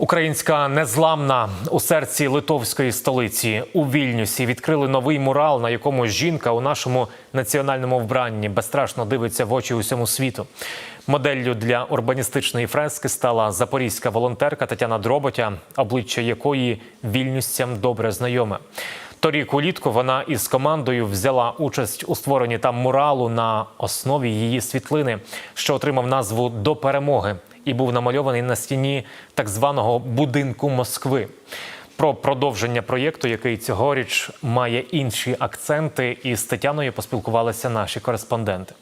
Українська незламна у серці литовської столиці у Вільнюсі відкрили новий мурал, на якому жінка у нашому національному вбранні безстрашно дивиться в очі усьому світу. Моделлю для урбаністичної фрески стала запорізька волонтерка Тетяна Дроботя, обличчя якої вільнюсцям добре знайоме. Торік улітку вона із командою взяла участь у створенні там муралу на основі її світлини, що отримав назву до перемоги і був намальований на стіні так званого будинку Москви. Про продовження проєкту, який цьогоріч має інші акценти, із Тетяною поспілкувалися наші кореспонденти.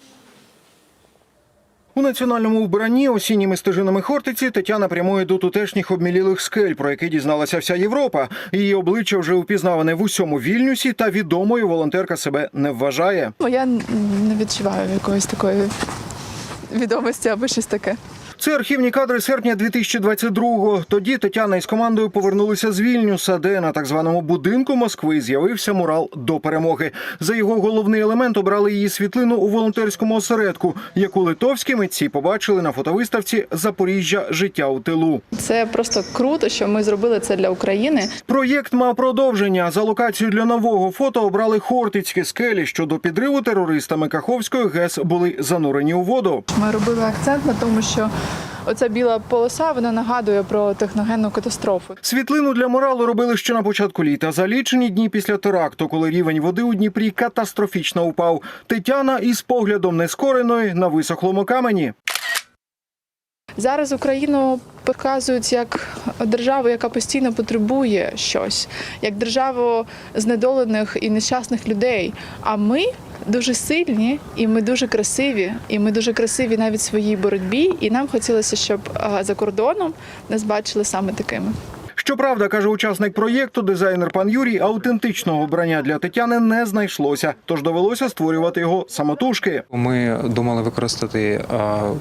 У національному вбранні осінніми стежинами Хортиці Тетяна прямує до тутешніх обмілілих скель, про які дізналася вся Європа. Її обличчя вже впізнаване в усьому Вільнюсі, та відомою волонтерка себе не вважає. Ну, Я не відчуваю якоїсь такої відомості або щось таке. Це архівні кадри серпня 2022-го. Тоді Тетяна із командою повернулися з Вільнюса, де на так званому будинку Москви з'явився мурал до перемоги. За його головний елемент обрали її світлину у волонтерському осередку, яку литовські митці побачили на фотовиставці Запоріжжя життя у тилу. Це просто круто, що ми зробили це для України. Проєкт мав продовження. За локацію для нового фото обрали Хортицькі скелі, що до підриву терористами Каховської ГЕС були занурені у воду. Ми робили акцент на тому, що оця біла полоса вона нагадує про техногенну катастрофу. Світлину для моралу робили ще на початку літа. За лічені дні після теракту, коли рівень води у Дніпрі катастрофічно упав. Тетяна із поглядом нескореної на висохлому камені. Зараз Україну показують як державу, яка постійно потребує щось, як державу знедолених і нещасних людей. А ми дуже сильні, і ми дуже красиві, і ми дуже красиві навіть в своїй боротьбі. І нам хотілося, щоб за кордоном нас бачили саме такими. Щоправда, каже учасник проєкту, дизайнер пан Юрій, автентичного вбрання для Тетяни не знайшлося, тож довелося створювати його самотужки. Ми думали використати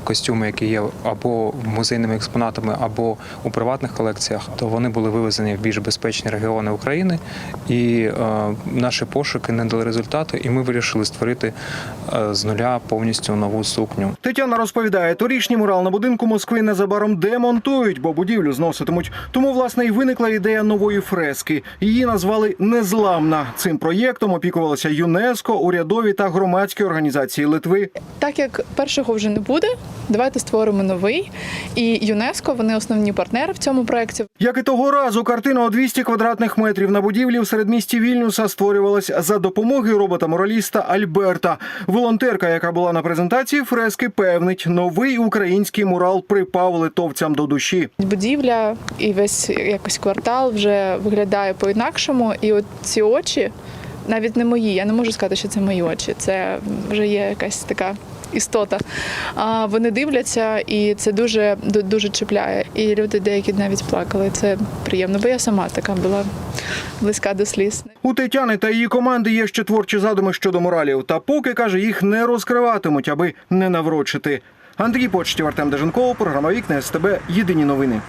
костюми, які є або музейними експонатами, або у приватних колекціях. То вони були вивезені в більш безпечні регіони України, і наші пошуки не дали результату. І ми вирішили створити з нуля повністю нову сукню. Тетяна розповідає, торішній мурал на будинку Москви незабаром демонтують, бо будівлю зноситимуть. Тому власне і виникла ідея нової фрески. Її назвали Незламна. Цим проєктом опікувалися ЮНЕСКО, урядові та громадські організації Литви. Так як першого вже не буде, давайте створимо новий. І ЮНЕСКО вони основні партнери в цьому проєкті. Як і того разу, картина у 200 квадратних метрів на будівлі в середмісті Вільнюса створювалась за допомоги робота-мораліста Альберта. Волонтерка, яка була на презентації фрески, певнить, новий український мурал припав литовцям до душі. Будівля і весь якось квартал вже виглядає по-інакшому. І от ці очі, навіть не мої, я не можу сказати, що це мої очі. Це вже є якась така. Істота, а вони дивляться, і це дуже дуже чіпляє. І люди деякі навіть плакали. Це приємно, бо я сама така була близька до сліз. У Тетяни та її команди є ще творчі задуми щодо моралів. Та поки каже, їх не розкриватимуть, аби не наврочити. Андрій Почтів, Артем Деженков, програма Вікна СТБ. Єдині новини.